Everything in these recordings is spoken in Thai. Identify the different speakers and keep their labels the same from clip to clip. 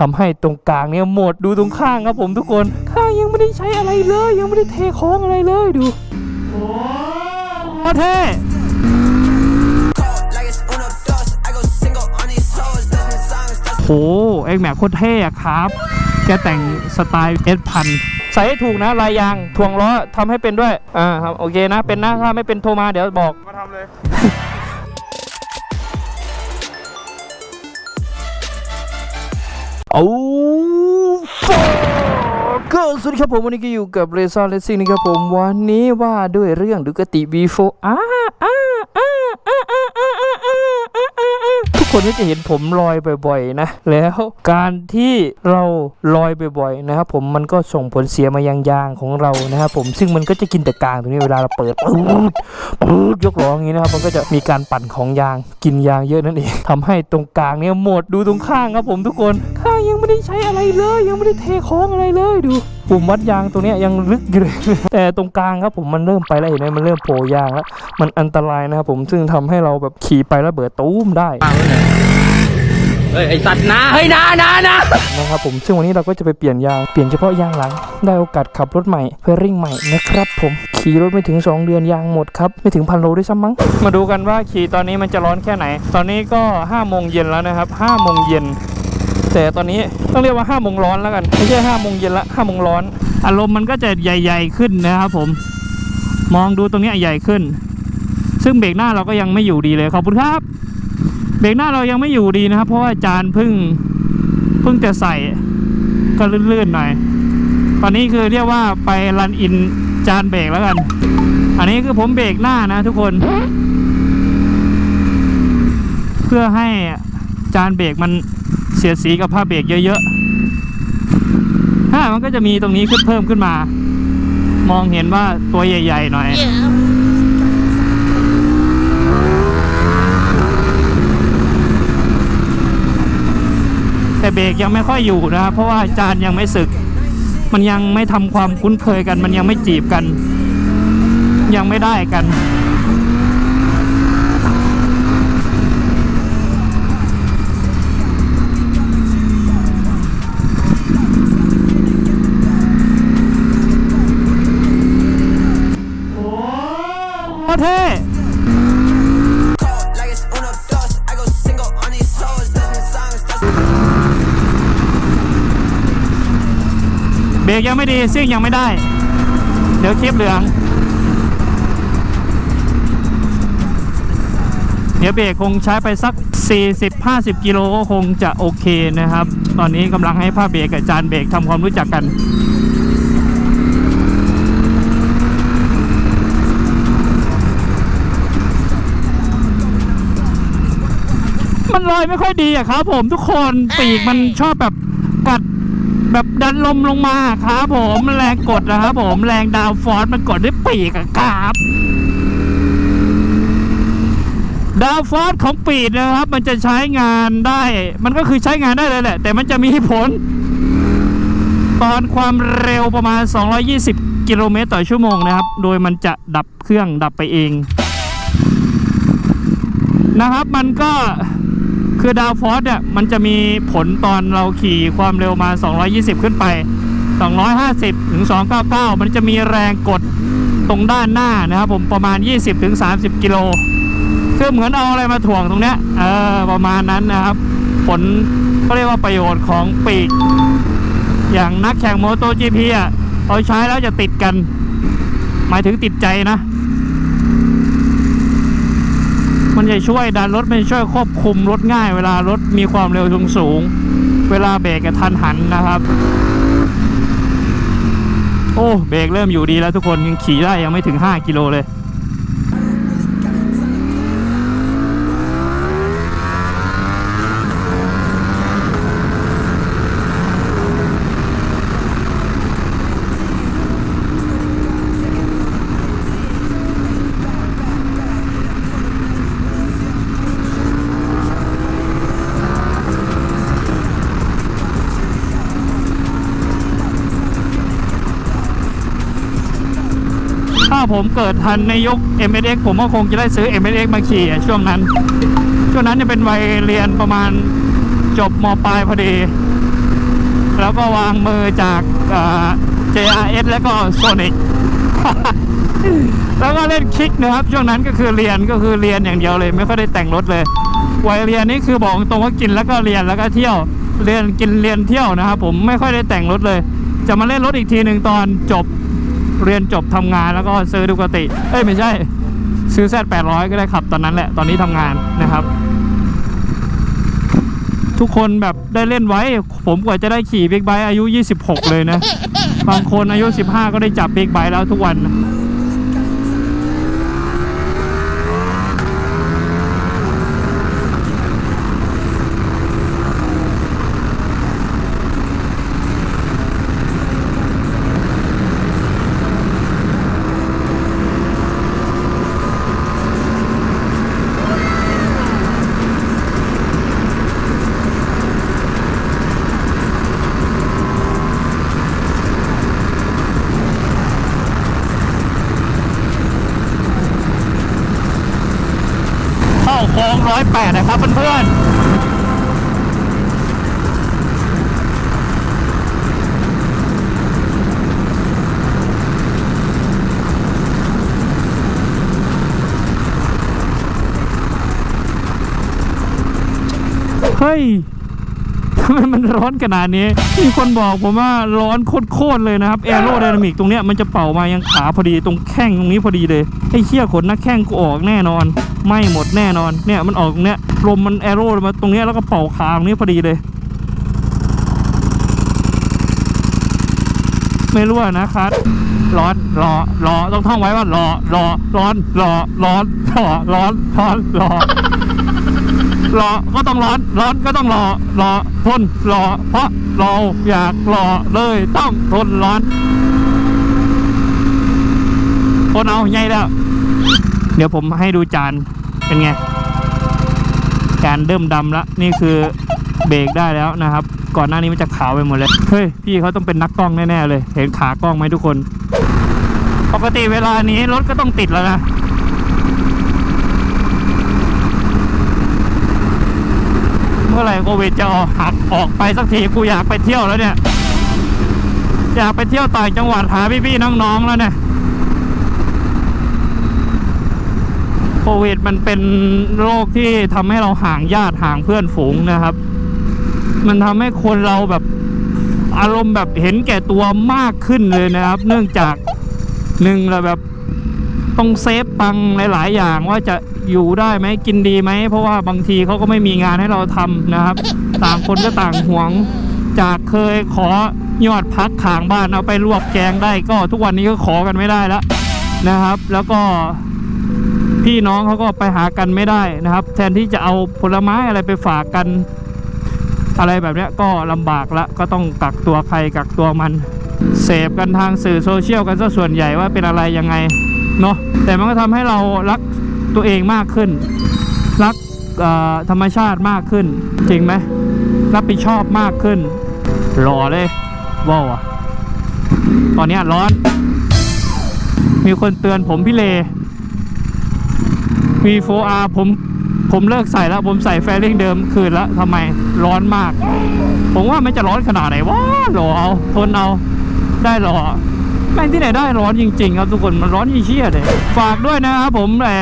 Speaker 1: ทำให้ตรงกลางเนี่ยหมดดูตรงข้างครับผมทุกคน ข้างยังไม่ได้ใช้อะไรเลย ยังไม่ได้เทของอะไรเลยดูโอ้เท่
Speaker 2: like it's uno dos. I go single on these hoes. Dozen songs, dozen
Speaker 1: โหเอ็กแม็กโคตรเท่อะครับ แกแต่งสไตล์เอสพันใส่ให้ถูกนะลายยางทวงล้อทำให้เป็นด้วย อ่าครับ โอเคนะ เป็นนะ ถ้าไม่เป็นโทรมาเดี๋ยวบอก
Speaker 3: มาทำเลย
Speaker 1: เอาฟก็สวัสดีครับผมวันนี้ก็อยู่กับเรซ่าเลสซิ่งนะครับผมวันนี้ว่าด้วยเรื่องดูกติ V4 อ่าอ่าอ่าอ่าอ่าอ่าอ่าอ่าอ่าทุก คนก็จะเห็นผมลอยบ่อยๆนะ แล้วการที่เราลอยบ่อยๆนะครับผมมันก็ส่งผลเสียมายังยางของเรานะครับผมซึ่งมันก็จะกินแต่กลางตรงนี้เวลาเราเปิดปื๊ดปื๊ดยกล้ออย่างนี้นะครับมันก็จะมีการปั่นของยางกินยางเยอะนั่นเองทำให้ตรงกลางเนี่ยหมดดูตรงข้างครับผมทุกคนข้างยังไม่ได้ใช้อะไรเลย ยังไม่ได้เทของอะไรเลยดูปุ่มวัดยางตรงเนี้ยยังลึกอยู่เลย แต่ตรงกลางครับผมมันเริ่มไปแล้วเห็นไหมมันเริ่มโผล่ยางแล้ว มันอันตรายนะครับผมซึ่งทำให้เราแบบขี่ไปแล้วเบิดตู้มได้
Speaker 4: เฮ้ยไอสัตว์นะเฮ้ยนะนะนะ
Speaker 1: นะครับผมซึ่งวันนี้เราก็จะไปเปลี่ยนยางเปลี่ยนเฉพาะยางหลัง ได้โอกาสขับรถใหม่เพื่อริ่งใหม่นะครับผมขี่รถไม่ถึง 2 เดือนยางหมดครับ ไม่ถึงพันโลด้วยซ้ำมั้งมาดูกันว่าขี่ตอนนี้มันจะร้อนแค่ไหน ตอนนี้ก็5โมงเย็นแล้วนะครับ5โมงเย็น แต่ตอนนี้ต้องเรียกว่า5โมงร้อนแล้วกัน ไม่ใช่5โมงเย็นละ5โมงร้อน อารมณ์มันก็จะใหญ่ ๆ ขึ้นนะครับผม มองดูตรงนี้ใหญ่ขึ้น ซึ่งเบรกหน้าเราก็ยังไม่อยู่ดีเลยขอบคุณครับ เบรกหน้าเรายังไม่อยู่ดีนะครับ เพราะว่าจานพึ่งพิ่งจะใส่ก็ลื่นๆหน่อย ตอนนี้คือเรียกว่าไปรันอินจานเบรกแล้วกัน อันนี้คือผมเบรกหน้านะทุกคน เพื่อให้จานเบรกมัน สียดสีกับผ้าเบรกเยอะๆถ้ามันก็จะมีตรงนี้ขึ้นเพิ่มขึ้นมา มองเห็นว่าตัวใหญ่ ๆ หน่อย แต่เบรกยังไม่ค่อยอยู่นะครับเพราะว่าจานยังไม่สึก มันยังไม่ทำความคุ้นเคยกัน มันยังไม่จีบกัน ยังไม่ได้กัน เบรกยังไม่ดีซิ่งยังไม่ได้ เดี๋ยวคลิปเหลือง เดี๋ยวเบรกคงใช้ไปสัก 40-50 กิโลก็คงจะโอเคนะครับ ตอนนี้กำลังให้ผ้าเบรกกับจานเบรกทำความรู้จักกัน มันลอยไม่ค่อยดีอะครับ ผมทุกคนปีกมันชอบแบบกัดแบบดันลมลงมาครับผมแรงกดนะครับผมแรงดาวฟอร์สมันกดด้วยปีกอะครับ ดาวฟอสของปีดนะครับ มันจะใช้งานได้ มันก็คือใช้งานได้เลยแหละ แต่มันจะมีผล ตอนความเร็วประมาณ 220 กิโลเมตรต่อชั่วโมงนะครับ โดยมันจะดับเครื่องดับไปเอง นะครับมันก็ คือดาวฟอสเนี่ยมันจะมีผลตอนเราขี่ความเร็วมา 220 ขึ้นไป 250 ถึง 299 มันจะมีแรงกดตรงด้านหน้านะครับผมประมาณ 20 ถึง 30 กิโลคือเหมือนเอาอะไรมาถ่วงตรงเนี้ยเออประมาณนั้นนะครับ ผลเขาเรียกว่าประโยชน์ของปีก อย่างนักแข่งโมโต GP อะเอาใช้แล้วจะติดกัน หมายถึงติดใจนะ มันจะช่วยดันรถมันช่วยควบคุมรถง่าย เวลารถมีความเร็วสูงสูง เวลาเบรกกระทันหันนะครับ โอ้เบรกเริ่มอยู่ดีแล้วทุกคนยังขี่ได้ยังไม่ถึง 5 กิโลเลย ผมเกิดทันในยุค m s x ผมก็คงจะได้ซื้อ m s x มาขี่ช่วงนั้น ช่วงนั้นจะเป็นวัยเรียนประมาณจบมปลายพอดี แล้วก็วางมือจากอ่า JRS แล้วก็ Sonic แล้วก็เล่นคิกนะครับ ช่วงนั้นก็คือเรียนก็คือเรียนอย่างเดียวเลย ไม่ค่อยได้แต่งรถเลย วัยเรียนนี่คือบอกตรงว่ากินแล้วก็เรียนแล้วก็เที่ยวเรียนกินเรียนเที่ยวนะครับผมไม่ค่อยได้แต่งรถเลย จะมาเล่นรถอีกทีหนึ่งตอนจบ เรียนจบทำงานแล้วก็ซื้อดูกติ เอ้ยไม่ใช่ ซื้อแซดแปดร้อยก็ได้ขับตอนนั้นแหละ ตอนนี้ทำงานนะครับ ทุกคนแบบได้เล่นไว้ ผมกว่าจะได้ขี่บิ๊กไบค์อายุ 26 เลยนะ บางคนอายุ 15 ก็ได้จับบิ๊กไบค์แล้วทุกวัน แปดนะครับเพื่อนๆเฮ้ย ทำไมมันร้อนขนาดนี้ มีคนบอกผมว่าร้อนโคตรๆเลยนะครับแอโรไดนามิกตรงเนี้ยมันจะเป่ามายังขาพอดีตรงแข้งตรงนี้พอดีเลยไอ้เชี่ยขนนักแข้งกูออกแน่นอนไม่หมดแน่นอนเนี่ยมันออกตรงเนี้ยลมมันแอโรมาตรงเนี้ยแล้วก็เป่าขาตรงนี้พอดีเลย ไม่รู้อะนะครับร้อนรอรอต้องท่องไว้ว่ารอรอร้อนรอร้อนรอร้อนร้อนรอ รอก็ต้องร้อนร้อนก็ต้องรอรอทนรอ เพราะเราอยากรอเลยต้องทนร้อนทนเอาใหญ่แล้ว เดี๋ยวผมให้ดูจานเป็นไงจานเริ่มดำแล้วนี่คือเบรกได้แล้วนะครับ ก่อนหน้านี้มันจะขาวไปหมดเลยเฮ้ยพี่เขาต้องเป็นนักกล้องแน่ๆเลย เห็นขากล้องไหมทุกคน ปกติเวลานี้รถก็ต้องติดแล้วนะ เมื่อไหร่โควิดจะออกหักออกไปสักทีกูอยากไปเที่ยวแล้วเนี่ย อยากไปเที่ยวต่างจังหวัดหาพี่ๆน้องๆแล้วเนี่ยโควิดมันเป็นโรคที่ทำให้เราห่างญาติห่างเพื่อนฝูงนะครับ มันทำให้คนเราแบบอารมณ์แบบเห็นแก่ตัวมากขึ้นเลยนะครับ เนื่องจากหนึ่งเราแบบ ต้องเซฟปังหลาย ๆ อย่างว่าจะอยู่ได้ไหมกินดีไหม เพราะว่าบางทีเขาก็ไม่มีงานให้เราทำนะครับ ต่างคนก็ต่างห่วง จากเคยขอยอดพักขางบ้านเอาไปลวกแกงได้ก็ทุกวันนี้ก็ขอกันไม่ได้แล้วนะครับ แล้วก็พี่น้องเขาก็ไปหากันไม่ได้นะครับ แทนที่จะเอาผลไม้อะไรไปฝากกัน อะไรแบบนี้ก็ลำบากละก็ต้องกักตัวใครกักตัวมัน เสพกันทางสื่อโซเชียลกันซะส่วนใหญ่ว่าเป็นอะไรยังไง เนาะแต่มันก็ทำให้เรารักตัวเองมากขึ้น รักธรรมชาติมากขึ้น จริงไหมรับผิดชอบมากขึ้นหล่อเลยว้าวอะตอนนี้ร้อน มีคนเตือนผมพี่เล V4R ผมผมเลิกใส่แล้ว ผมใส่แฟริ่งเดิมคืนแล้วทำไมร้อนมาก ผมว่ามันจะร้อนขนาดไหนวะหล่อเอาทนเอาได้หรอ แม่งที่ไหนได้ร้อนจริง ๆ ครับทุกคนมันร้อนยี่เชี่ยเลยฝากด้วยนะครับผมแต่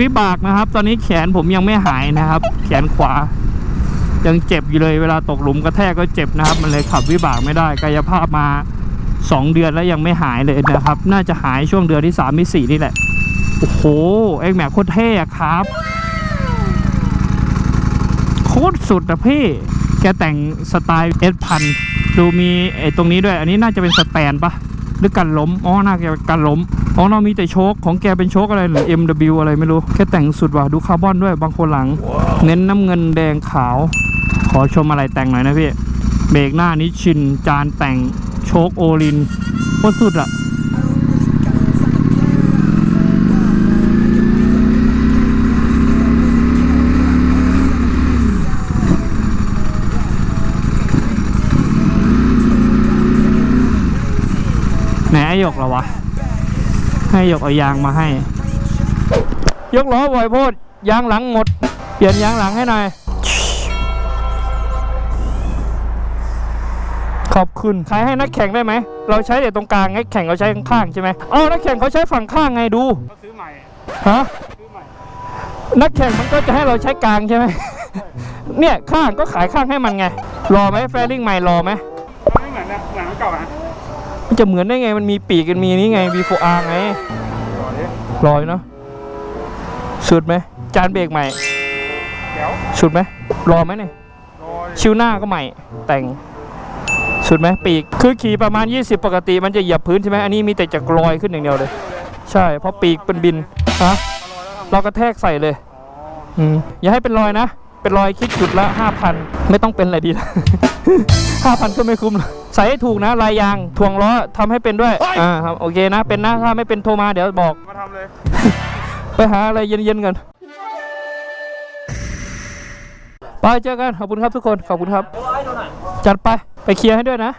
Speaker 1: วิบากนะครับ ตอนนี้แขนผมยังไม่หายนะครับ แขนขวา ยังเจ็บอยู่เลยเวลาตกหลุมกระแทกก็เจ็บนะครับ มันเลยขับวิบากไม่ได้กายภาพมาสองเดือนแล้วยังไม่หายเลยนะครับ น่าจะหายช่วงเดือนที่สามที่สี่นี่แหละโอ้โหเอ็กแม็กโคตรเท่อะครับโคตรสุดอะพี่แกแต่งสไตล์เอสพันดูมีไอ้ตรงนี้ด้วย อันนี้น่าจะเป็นสแตนปะ หรือกันล้มอ๋อน่าจะเป็นกันล้มอ๋อเรามีแต่โชคของแกเป็นโชคอะไรหรือ MW อะไรไม่รู้แค่แต่งสุดว่ะดูคาร์บอนด้วยบางคนหลัง เน้นน้ำเงินแดงขาว ขอชมอะไรแต่งหน่อยนะพี่เบรกหน้านิชชินจานแต่งโชคโอลินโคตรสุดอะ หนไอหยกเหรอวะ ให้หยกเอายางมาให้ ยกล้อบ่อยโพดยางหลังหมด เปลี่ยนยางหลังให้หน่อย ขอบคุณขายให้นักแข่งได้ไหม เราใช้แต่ตรงกลางนักแข่งเราใช้ข้างๆใช่ไหมอ๋อนักแข่งเขาใช้ฝั่งข้างไงดู
Speaker 3: เขาซื้อใหม่
Speaker 1: ฮะ
Speaker 3: ซื้อใหม่
Speaker 1: นักแข่งมันก็จะให้เราใช้กลางใช่ไหม เนี่ยข้างก็ขายข้างให้มันไง รอไหมแฟริ่งใหม่รอไหม
Speaker 3: มันไม่เหมือนนะเหมือนของเก่านะ
Speaker 1: มันจะเหมือนได้ไงมันมีปีกกันมีนี่ไง V4R ไงรอยเนาะสุดไหมจานเบรกใหม่
Speaker 3: เดี๋ยว
Speaker 1: สุดไหมรอไหมเนี่ย
Speaker 3: โดย
Speaker 1: ชิวหน้าก็ใหม่ แต่งสุดไหมปีกคือขี่ประมาณ 20 ปกติมันจะเหยียบพื้นใช่ไหมอันนี้มีแต่จะลอยขึ้นอย่างเดียวเลย ใช่เพราะปีกเป็นบินฮะเรากระแทกใส่เลยอืมอย่าให้เป็นรอยนะเป็นรอยคิดจุดละ 5,000 ไม่ต้องเป็นอะไรดีละ5,000 ก็ไม่คุ้มหรอก ใส่ให้ถูกนะลายยางทวงล้อทำให้เป็นด้วยอ่าครับโอเคนะเป็นนะถ้าไม่เป็นโทรมาเดี๋ยวบอก
Speaker 3: มาทำเลย
Speaker 1: ไปหาอะไรเย็นๆกันไปเจอกันขอบคุณครับทุกคนขอบคุณครับ จัดไปไปเคลียร์ให้ด้วยนะ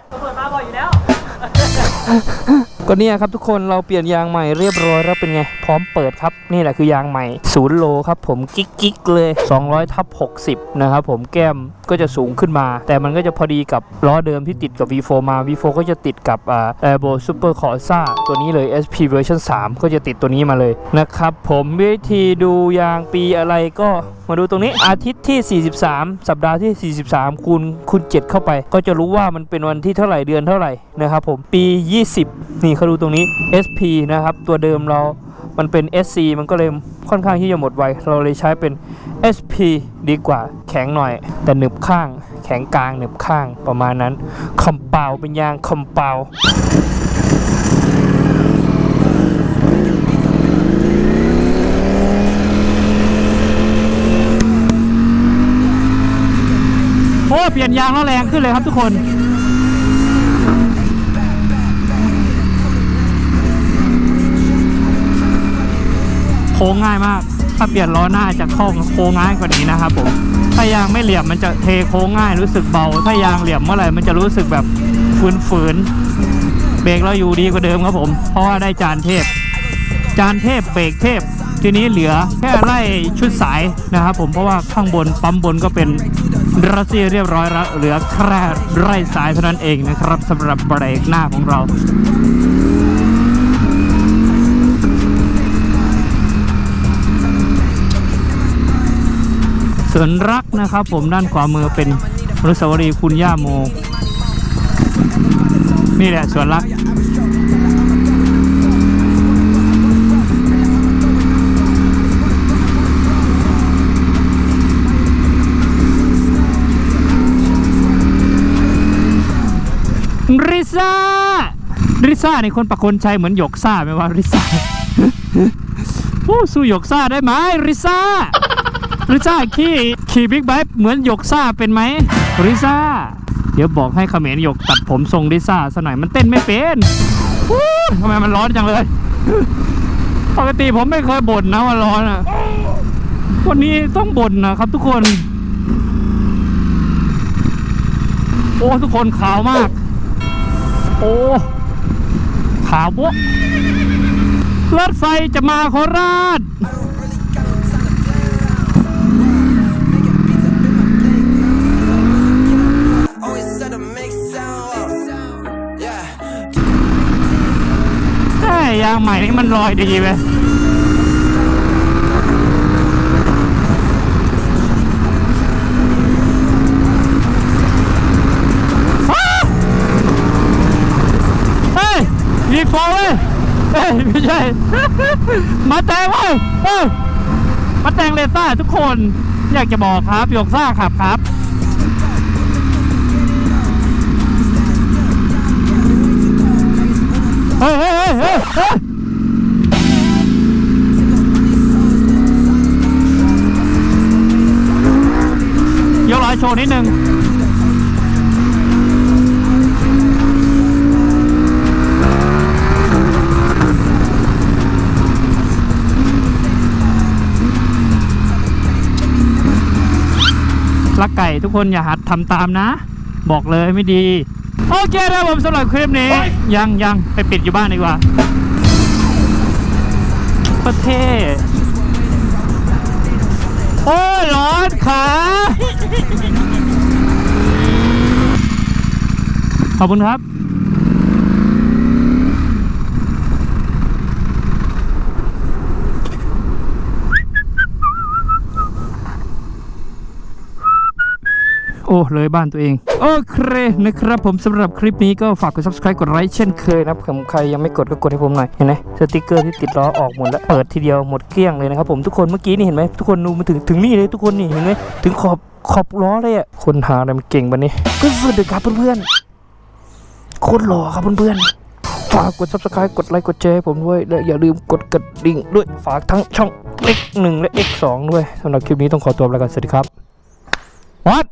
Speaker 1: ก็เนี่ยครับทุกคนเราเปลี่ยนยางใหม่เรียบร้อยแล้วเป็นไง พร้อมเปิดครับ นี่แหละคือยางใหม่ศูนย์โลครับผมกิ๊กกิ๊กเลย 200ทับ60 นะครับผมแก้มก็จะสูงขึ้นมา แต่มันก็จะพอดีกับล้อเดิมที่ติดกับ V4 มา V4 ก็จะติดกับอ่า Airbo Super Corsa ตัวนี้เลย SP version 3 ก็จะติดตัวนี้มาเลยนะครับผมวิธีดูยางปีอะไรก็มาดูตรงนี้อาทิตย์ที่ 43 สัปดาห์ที่ 43 คูณคูณ7เข้าไป ก็จะรู้ว่ามันเป็นวันที่เท่าไหร่เดือนเท่าไหร่นะครับผมปี 20นี่เขาดูตรงนี้ SP นะครับ ตัวเดิมเรา มันเป็น SC มันก็เลยค่อนข้างที่จะหมดไว เราเลยใช้เป็น SP ดีกว่า แข็งหน่อย แต่หนึบข้าง แข็งกลางหนึบข้างประมาณนั้น คอมเปาเป็นยางคอมเปาโอ้เปลี่ยนยางแล้วแรงขึ้นเลยครับทุกคน ค้งง่ายมาก ถ้าเปลี่ยนล้อหน้าจะเข้าโค้งง่ายกว่านี้นะครับผม ถ้ายางไม่เหลี่ยมมันจะเทโค้งง่ายรู้สึกเบา ถ้ายางเหลี่ยมเมื่อไหร่มันจะรู้สึกแบบฝืนๆ เบรกเราอยู่ดีกว่าเดิมครับผม เพราะว่าได้จานเทพ จานเทพเบรกเทพ ทีนี้เหลือแค่ไล่ชุดสายนะครับผม เพราะว่าข้างบนปั๊มบนก็เป็นรัสเซียเรียบร้อยแล้วเหลือแค่ไล่สายเท่านั้นเองนะครับสำหรับเบรกหน้าของเรา สวนรักนะครับ ผมด้านขวามือเป็นอนุสาวรีย์คุณย่าโม นี่แหละสวนรักริซ่า ริซ่าในคนประคนชัยเหมือนหยกซ่าไหมว่าริซ่าโอ้สู้หยกซ่าได้ไหมริซ่า ริซ่าขี่ขี่บิ๊กไบค์เหมือนหยกซ่าเป็นไหมริซ่า เดี๋ยวบอกให้เขมรหยกตัดผมทรงริซ่าซะหน่อยมันเต้นไม่เป็นทำไมมันร้อนจังเลย ปกติผมไม่เคยบ่นนะว่าร้อนอะ วันนี้ต้องบ่นนะครับทุกคน โอ้ทุกคนขาวมาก โอ้ขาวบ๊ะรถไฟจะมาโคราช ยางใหม่นี่มันลอยดีไหมเฮ้ยรีบฟอร์เว้ยเฮ้ยไม่ใช่ มาแต่งเว้ยเฮ้ยมาแต่งเลซ่าทุกคน อยากจะบอกครับหยกซ่าขับครับ นิดนึงลักไก่ทุกคนอย่าหัดทำตามนะ บอกเลยไม่ดี โอเคนะครับผมสำหรับคลิปนี้ ยังยังไปปิดอยู่บ้านดีกว่า ประเทศ โอ้ร้อนขาขอบคุณครับ อ้เลยบ้านตัวเอง โอเคนะครับผมสำหรับคลิปนี้ก็ฝากกด subscribe กดไลค์เช่นเคยนะผมใครยังไม่กดก็กดให้ผมหน่อยเห็นไหมสติกเกอร์ที่ติดล้อออกหมดแล้วเปิดทีเดียวหมดเกลี้ยงเลยนะครับผมทุกคนเมื่อกี้นี่เห็นไหมทุกคนดูมาถึงถึงนี่เลยทุกคนนี่เห็นไหมถึงขอบขอบล้อเลยอะคนหาอะไรมันเก่งบันนี้ ก็สวัสดีครับเพื่อนๆโคตรหล่อครับเพื่อนๆฝากกด subscribe กดไลค์กดแชร์ผมด้วย และอย่าลืมกดกระดิ่งด้วยฝากทั้งช่อง X1 และ X2 ด้วยสำหรับคลิปนี้ต้องขอตัวไปแล้วกันสวัสดีครับ What